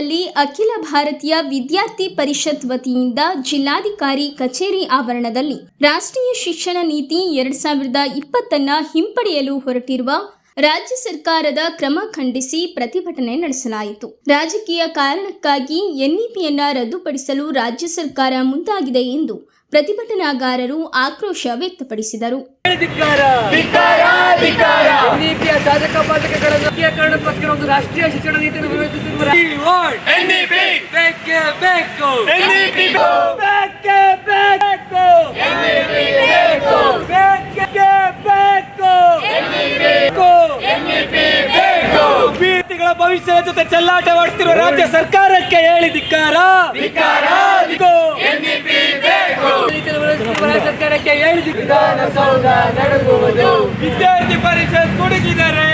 ಶಿವಮೊಗ್ಗದಲ್ಲಿ ಅಖಿಲ ಭಾರತೀಯ ವಿದ್ಯಾರ್ಥಿ ಪರಿಷತ್ ವತಿಯಿಂದ ಜಿಲ್ಲಾಧಿಕಾರಿ ಕಚೇರಿ ಆವರಣದಲ್ಲಿ ರಾಷ್ಟ್ರೀಯ ಶಿಕ್ಷಣ ನೀತಿ ಎರಡ್ ಸಾವಿರದ ಇಪ್ಪತ್ತನ್ನ ಹಿಂಪಡೆಯಲು ಹೊರಟಿರುವ ರಾಜ್ಯ ಸರ್ಕಾರದ ಕ್ರಮ ಖಂಡಿಸಿ ಪ್ರತಿಭಟನೆ ನಡೆಸಲಾಯಿತು. ರಾಜಕೀಯ ಕಾರಣಕ್ಕಾಗಿ ಎನ್ಇಪಿಯನ್ನ ರದ್ದುಪಡಿಸಲು ರಾಜ್ಯ ಸರ್ಕಾರ ಮುಂದಾಗಿದೆ ಎಂದು ಪ್ರತಿಭಟನಾಗಾರರು ಆಕ್ರೋಶ ವ್ಯಕ್ತಪಡಿಸಿದರು. ರಾಷ್ಟ್ರೀಯ ಶಿಕ್ಷಣ ನೀತಿಯನ್ನು ವಿರೋಧಿಸಿರುವ ಭವಿಷ್ಯದ ಜೊತೆ ಚೆಲ್ಲಾಟವಾಡ್ತಿರುವ ರಾಜ್ಯ ಸರ್ಕಾರಕ್ಕೆ ಹೇಳಿ ಧಿಕ್ಕಾರ. ರಾಜ್ಯ ಸರ್ಕಾರಕ್ಕೆ ಹೇಳಿ ವಿದ್ಯಾರ್ಥಿ ಪರಿಷತ್ ಕುಡುಗಿದರೆ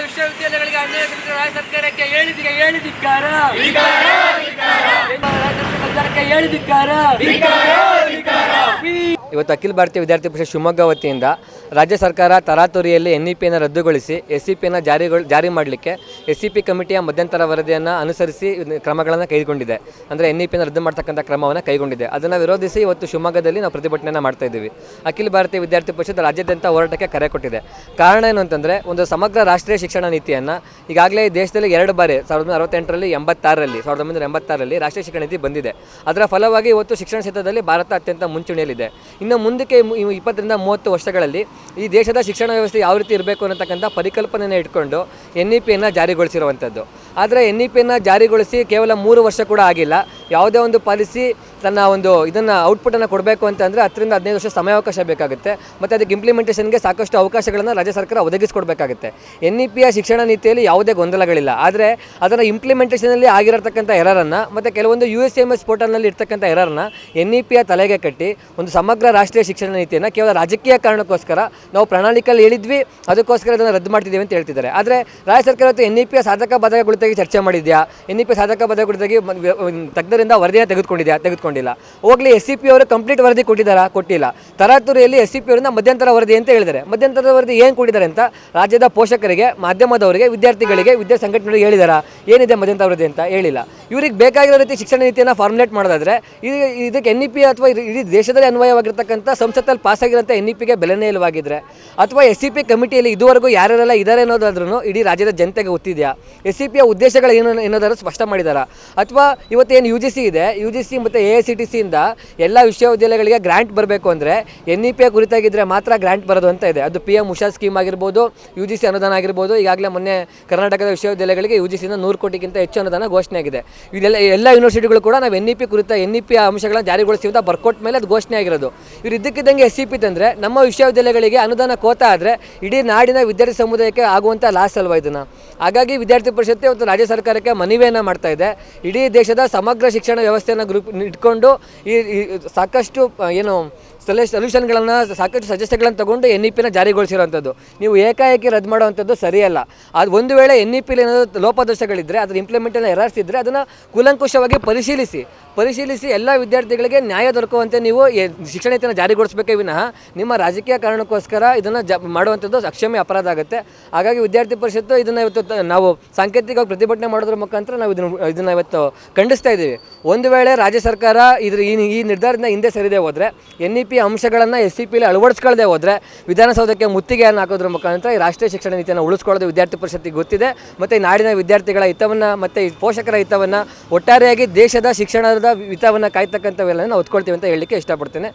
ವಿಶ್ವವಿದ್ಯಾಲಯಗಳಿಗೆ ಅನ್ಯಾಯ ರಾಜ್ಯ ಸರ್ಕಾರಕ್ಕೆ ಹೇಳಿದಿಗೆ ಹೇಳಿದಿಕ್ಕಾರ ಸರ್ಕಾರಕ್ಕೆ ಹೇಳಿದಿಕ್ಕಾರ ಇವತ್ತು ಅಖಿಲ ಭಾರತೀಯ ವಿದ್ಯಾರ್ಥಿ ಪರಿಷತ್ ಶಿವಮೊಗ್ಗ ವತಿಯಿಂದ ರಾಜ್ಯ ಸರ್ಕಾರ ತರಾತುರಿಯಲ್ಲಿ ಎನ್ ಇ ಪಿಯನ್ನು ರದ್ದುಗೊಳಿಸಿ ಎಸ್ ಸಿ ಪಿಯನ್ನು ಜಾರಿಗೊಳ, ಜಾರಿ ಮಾಡಲಿಕ್ಕೆ ಎಸ್ ಸಿ ಪಿ ಕಮಿಟಿಯ ಮಧ್ಯಂತರ ವರದಿಯನ್ನು ಅನುಸರಿಸಿ ಕ್ರಮಗಳನ್ನು ಕೈಗೊಂಡಿದೆ. ಅಂದರೆ ಎನ್ ಇ ಪಿಯನ್ನು ರದ್ದು ಮಾಡ್ತಕ್ಕಂಥ ಕ್ರಮವನ್ನು ಕೈಗೊಂಡಿದೆ. ಅದನ್ನು ವಿರೋಧಿಸಿ ಇವತ್ತು ಶಿವಮೊಗ್ಗದಲ್ಲಿ ನಾವು ಪ್ರತಿಭಟನೆಯನ್ನು ಮಾಡ್ತಾ ಇದ್ದೀವಿ. ಅಖಿಲ ಭಾರತೀಯ ವಿದ್ಯಾರ್ಥಿ ಪರಿಷತ್ ರಾಜ್ಯಾದ್ಯಂತ ಹೋರಾಟಕ್ಕೆ ಕರೆ ಕೊಟ್ಟಿದೆ. ಕಾರಣ ಏನು ಅಂತಂದರೆ, ಒಂದು ಸಮಗ್ರ ರಾಷ್ಟ್ರೀಯ ಶಿಕ್ಷಣ ನೀತಿಯನ್ನು ಈಗಾಗಲೇ ದೇಶದಲ್ಲಿ ಎರಡು ಬಾರಿ, ಸಾವಿರದ ಒಂಬೈನೂರ ಅರವತ್ತೆಂಟರಲ್ಲಿ ಎಂಬತ್ತಾರರಲ್ಲಿ, ಸಾವಿರದ ಒಂಬೈನೂರ ಎಂಬತ್ತಾರರಲ್ಲಿ ರಾಷ್ಟ್ರೀಯ ಶಿಕ್ಷಣ ನೀತಿ ಬಂದಿದೆ. ಅದರ ಫಲವಾಗಿ ಇವತ್ತು ಶಿಕ್ಷಣ ಕ್ಷೇತ್ರದಲ್ಲಿ ಭಾರತ ಅತ್ಯಂತ ಮುಂಚೂಣಿಯಲ್ಲಿದೆ. ಇನ್ನು ಮುಂದಕ್ಕೆ ಇಪ್ಪತ್ತರಿಂದ ಮೂವತ್ತು ವರ್ಷಗಳಲ್ಲಿ ಈ ದೇಶದ ಶಿಕ್ಷಣ ವ್ಯವಸ್ಥೆ ಯಾವ ರೀತಿ ಇರಬೇಕು ಅನ್ನತಕ್ಕಂಥ ಪರಿಕಲ್ಪನೆಯನ್ನು ಇಟ್ಕೊಂಡು ಎನ್ ಇ ಪಿಯನ್ನು ಜಾರಿಗೊಳಿಸಿರುವಂಥದ್ದು. ಆದರೆ ಎನ್ ಇ ಪಿಯನ್ನು ಜಾರಿಗೊಳಿಸಿ ಕೇವಲ ಮೂರು ವರ್ಷ ಕೂಡ ಆಗಿಲ್ಲ. ಯಾವುದೇ ಒಂದು ಪಾಲಿಸಿ ತನ್ನ ಒಂದು ಇದನ್ನು ಔಟ್ಪುಟನ್ನು ಕೊಡಬೇಕು ಅಂತಂದರೆ ಹತ್ತರಿಂದ ಹದಿನೈದು ವರ್ಷ ಸಮಯಾವಕಾಶ ಬೇಕಾಗುತ್ತೆ. ಮತ್ತು ಅದಕ್ಕೆ ಇಂಪ್ಲಿಮೆಂಟೇಷನ್ಗೆ ಸಾಕಷ್ಟು ಅವಕಾಶಗಳನ್ನು ರಾಜ್ಯ ಸರ್ಕಾರ ಒದಗಿಸಿಕೊಡ್ಬೇಕಾಗುತ್ತೆ. ಎನ್ ಇ ಪಿಯ ಶಿಕ್ಷಣ ನೀತಿಯಲ್ಲಿ ಯಾವುದೇ ಗೊಂದಲಗಳಿಲ್ಲ. ಆದರೆ ಅದರ ಇಂಪ್ಲಿಮೆಂಟೇಷನಲ್ಲಿ ಆಗಿರತಕ್ಕಂಥ ಎರರನ್ನು ಮತ್ತು ಕೆಲವೊಂದು ಯು ಎಸ್ ಎಂ ಎಸ್ ಪೋರ್ಟಲ್ನಲ್ಲಿ ಇರ್ತಕ್ಕಂಥ ಎರರನ್ನು ಎನ್ ಇ ಪಿಯ ತಲೆಗೆ ಕಟ್ಟಿ ಒಂದು ಸಮಗ್ರ ರಾಷ್ಟ್ರೀಯ ಶಿಕ್ಷಣ ನೀತಿಯನ್ನು ಕೇವಲ ರಾಜಕೀಯ ಕಾರಣಕ್ಕೋಸ್ಕರ ನಾವು ಪ್ರಣಾಳಿಕೆಯಲ್ಲಿ ಹೇಳಿದ್ವಿ, ಅದಕ್ಕೋಸ್ಕರ ಅದನ್ನು ರದ್ದು ಮಾಡ್ತಿದ್ದೀವಿ ಅಂತ ಹೇಳ್ತಿದ್ದಾರೆ. ಆದರೆ ರಾಜ್ಯ ಸರ್ಕಾರ ಇವತ್ತು ಎನ್ ಇ ಪಿಯ ಸಾಧಕ ಬಾಧಕ ಕುರಿತಾಗಿ ಚರ್ಚೆ ಮಾಡಿದ್ಯಾ? ಎನ್ ಇ ಪಿ ಸಾಧಕ ಮ- ವ್ಯ- ತಜ್ಞರಿಂದ ವರದಿಯನ್ನು ತೆಗೆದುಕೊಂಡಿದ್ಯಾ? ತೆಗೆದುಕೊಂಡಿಲ್ಲ. ಹೋಗಲಿ ಎಸ್ ಸಿ ಪಿ ಅವರು ಕಂಪ್ಲೀಟ್ ವರದಿ ಕೊಟ್ಟಿದ್ದಾರಾ? ಕೊಟ್ಟಿಲ್ಲ. ತರಾತುರಿಯಲ್ಲಿ ಎಸ್ ಸಿ ಪಿ ಅವರಿಂದ ಮಧ್ಯಂತರ ವರದಿ ಅಂತ ಹೇಳಿದ್ದಾರೆ. ಮಧ್ಯಂತರದ ವರದಿ ಏನು ಕೊಟ್ಟಿದ್ದಾರೆ ಅಂತ ರಾಜ್ಯದ ಪೋಷಕರಿಗೆ, ಮಾಧ್ಯಮದವರಿಗೆ, ವಿದ್ಯಾರ್ಥಿಗಳಿಗೆ, ವಿದ್ಯಾ ಸಂಘಟನೆಗಳಿಗೆ ಹೇಳಿದಾರಾ? ಏನಿದೆ ಮಧ್ಯಂತರ ವರದಿ ಅಂತ? ಹೇಳಿಲ್ಲ. ಇವ್ರಿಗೆ ಬೇಕಾಗಿರೋ ರೀತಿ ಶಿಕ್ಷಣ ನೀತಿಯನ್ನು ಫಾರ್ಮುಲೇಟ್ ಮಾಡೋದಾದರೆ, ಈ ಇದಕ್ಕೆ ಎನ್ ಇ ಪಿ ಅಥವಾ ಇಡೀ- ದೇಶದಲ್ಲಿ ಅನ್ವಯವಾಗಿರ್ತಕ್ಕಂಥ ಸಂಸತ್ತಲ್ಲಿ ಪಾಸ್ ಆಗಿರೋಂಥ ಎನ್ ಇ ಪಿಗೆ ಬೆಲೆನೇ ಇಲ್ಲವಾಗಿದ್ದರೆ ಅಥವಾ ಎಸ್ ಸಿ ಪಿ ಕಮಿಟಿಯಲ್ಲಿ ಇದುವರೆಗೂ ಯಾರ್ಯಾರೆಲ್ಲ ಇದ್ದಾರೆ ಅನ್ನೋದಾದ್ರೂ ಇಡೀ ರಾಜ್ಯದ ಜನತೆಗೆ ಗೊತ್ತಿದೆಯಾ? ಎಸ್ ಸಿ ಪಿಯ ಉದ್ದೇಶಗಳು ಏನು ಏನಾದರೂ ಸ್ಪಷ್ಟ ಮಾಡಿದಾರ? ಅಥವಾ ಇವತ್ತೇನು ಯು ಜಿ ಸಿ ಇದೆ ಯು ಜಿ ಸಿ ಮತ್ತು ಎ ಐ ಸಿ ಟಿ ಸಿಯಿಂದ ಎಲ್ಲ ವಿಶ್ವವಿದ್ಯಾಲಯಗಳಿಗೆ ಗ್ರ್ಯಾಂಟ್ ಬರಬೇಕು ಅಂದರೆ ಎನ್ ಇ ಪಿಯ ಕುರಿತಾಗಿದ್ದರೆ ಮಾತ್ರ ಗ್ರ್ಯಾಂಟ್ ಬರೋದು ಅಂತ ಇದೆ. ಅದು ಪಿ ಎಂ ಉಷಾ ಸ್ಕೀಮ್ ಆಗಿರ್ಬೋದು ಯು ಜಿ ಸಿ ಅನುದಾನ ಆಗಿರ್ಬೋದು, ಈಗಾಗಲೇ ಮೊನ್ನೆ ಕರ್ನಾಟಕದ ವಿಶ್ವವಿದ್ಯಾಲಯಗಳಿಗೆ ಯು ಜಿ ಸಿಯಿಂದ ನೂರು ಕೋಟಿಗಿಂತ ಹೆಚ್ಚು ಅನುದಾನ ಘೋಷಣೆ ಆಗಿದೆ ಇದೆಲ್ಲ ಎಲ್ಲ ಯೂನಿವರ್ಸಿಟಿಗಳು ಕೂಡ ನಾವು ಎನ್ ಇ ಪಿ ಕುರಿತ ಎನ್ ಇ ಪಿ ಅಂಶಗಳನ್ನ ಜಾರಿಗೊಳಿಸ್ತೀವಿ ಅಂತ ಬರ್ಕೊಟ್ಟ ಮೇಲೆ ಅದು ಘೋಷಣೆ ಆಗಿರೋದು. ಇವ್ರು ಇದ್ದಕ್ಕಿದ್ದಂಗೆ ಎಸ್ ಸಿ ಪಿ ತಂದರೆ ನಮ್ಮ ವಿಶ್ವವಿದ್ಯಾಲಯಗಳಿಗೆ ಅನುದಾನ ಕೋತ ಆದರೆ ಇಡೀ ನಾಡಿನ ವಿದ್ಯಾರ್ಥಿ ಸಮುದಾಯಕ್ಕೆ ಆಗುವಂಥ ಲಾಸ್ ಅಲ್ವಾ ಇದನ್ನು? ಹಾಗಾಗಿ ವಿದ್ಯಾರ್ಥಿ ಪರಿಷತ್ತು ಇವತ್ತು ರಾಜ್ಯ ಸರ್ಕಾರಕ್ಕೆ ಮನವಿಯನ್ನು ಮಾಡ್ತಾ ಇದೆ. ಇಡೀ ದೇಶದ ಸಮಗ್ರ ಶಿಕ್ಷಣ ವ್ಯವಸ್ಥೆಯನ್ನು ಗ್ರೂಪ್ ಇಟ್ಕೊಂಡು ಈ ಸಾಕಷ್ಟು ಏನು ಸೊಲ್ಯೂ ಸೊಲ್ಯೂಷನ್ಗಳನ್ನು ಸಾಕಷ್ಟು ಸಜೆಷನ್ಗಳನ್ನು ತಗೊಂಡು ಎನ್ ಇ ಪಿನ ಜಾರಿಗೊಳಿಸಿರೋವಂಥದ್ದು. ನೀವು ಏಕಾಏಕಿ ರದ್ದು ಮಾಡುವಂಥದ್ದು ಸರಿಯಲ್ಲ. ಅದು ಒಂದು ವೇಳೆ ಎನ್ ಇ ಪಿಲಿ ಏನಾದರೂ ಲೋಪದೋಷಗಳಿದ್ದರೆ ಅದರ ಇಂಪ್ಲಿಮೆಂಟನ್ನು ಎರರ್ಸ್ ಇದ್ದರೆ ಅದನ್ನು ಕೂಲಂಕುಷವಾಗಿ ಪರಿಶೀಲಿಸಿ. ಪರಿಶೀಲಿಸಿ ಎಲ್ಲ ವಿದ್ಯಾರ್ಥಿಗಳಿಗೆ ನ್ಯಾಯ ದೊರಕುವಂತೆ ನೀವು ಶಿಕ್ಷಣ ನೀತಿಯನ್ನು ಜಾರಿಗೊಳಿಸಬೇಕೇ ವಿನಃ ನಿಮ್ಮ ರಾಜಕೀಯ ಕಾರಣಕ್ಕೋಸ್ಕರ ಇದನ್ನು ಜ ಮಾಡುವಂಥದ್ದು ಅಕ್ಷಮ್ಯ ಅಪರಾಧ ಆಗುತ್ತೆ. ಹಾಗಾಗಿ ವಿದ್ಯಾರ್ಥಿ ಪರಿಷತ್ತು ಇದನ್ನು ಇವತ್ತು ನಾವು ಸಾಂಕೇತಿಕವಾಗಿ ಪ್ರತಿಭಟನೆ ಮಾಡೋದ್ರ ಮುಖಾಂತರ ನಾವು ಇದನ್ನು ಇದನ್ನು ಇವತ್ತು ಖಂಡಿಸ್ತಾ ಇದ್ದೀವಿ. ಒಂದು ವೇಳೆ ರಾಜ್ಯ ಸರ್ಕಾರ ಇದ್ರ ಈ ಈ ನಿರ್ಧಾರದಿಂದ ಹಿಂದೆ ಸರಿದೇ ಹೋದರೆ ಎನ್ ಇ ಪಿ ಪಿ ಅಂಶಗಳನ್ನು ಎಸ್ ಸಿ ಪಿಲಿ ಅಳವಡಿಸ್ಕೊಳ್ಳದೆ ಹೋದರೆ ವಿಧಾನಸೌಧಕ್ಕೆ ಮುತ್ತಿಗೆಯನ್ನು ಹಾಕೋದ್ರ ಮುಖಾಂತರ ಈ ರಾಷ್ಟ್ರೀಯ ಶಿಕ್ಷಣ ನೀತಿಯನ್ನು ಉಳಿಸ್ಕೊಳ್ಳೋದು ವಿದ್ಯಾರ್ಥಿ ಪರಿಷತ್ತಿಗೆ ಗೊತ್ತಿದೆ. ಮತ್ತು ನಾಡಿನ ವಿದ್ಯಾರ್ಥಿಗಳ ಹಿತವನ್ನು ಮತ್ತು ಪೋಷಕರ ಹಿತವನ್ನು ಒಟ್ಟಾರೆಯಾಗಿ ದೇಶದ ಶಿಕ್ಷಣದ ಹಿತವನ್ನು ಕಾಯ್ತಕ್ಕಂಥವೆಲ್ಲ ನಾವು ಒತ್ಕೊಳ್ತೀವಿ ಅಂತ ಹೇಳಲಿಕ್ಕೆ ಇಷ್ಟಪಡ್ತೇನೆ.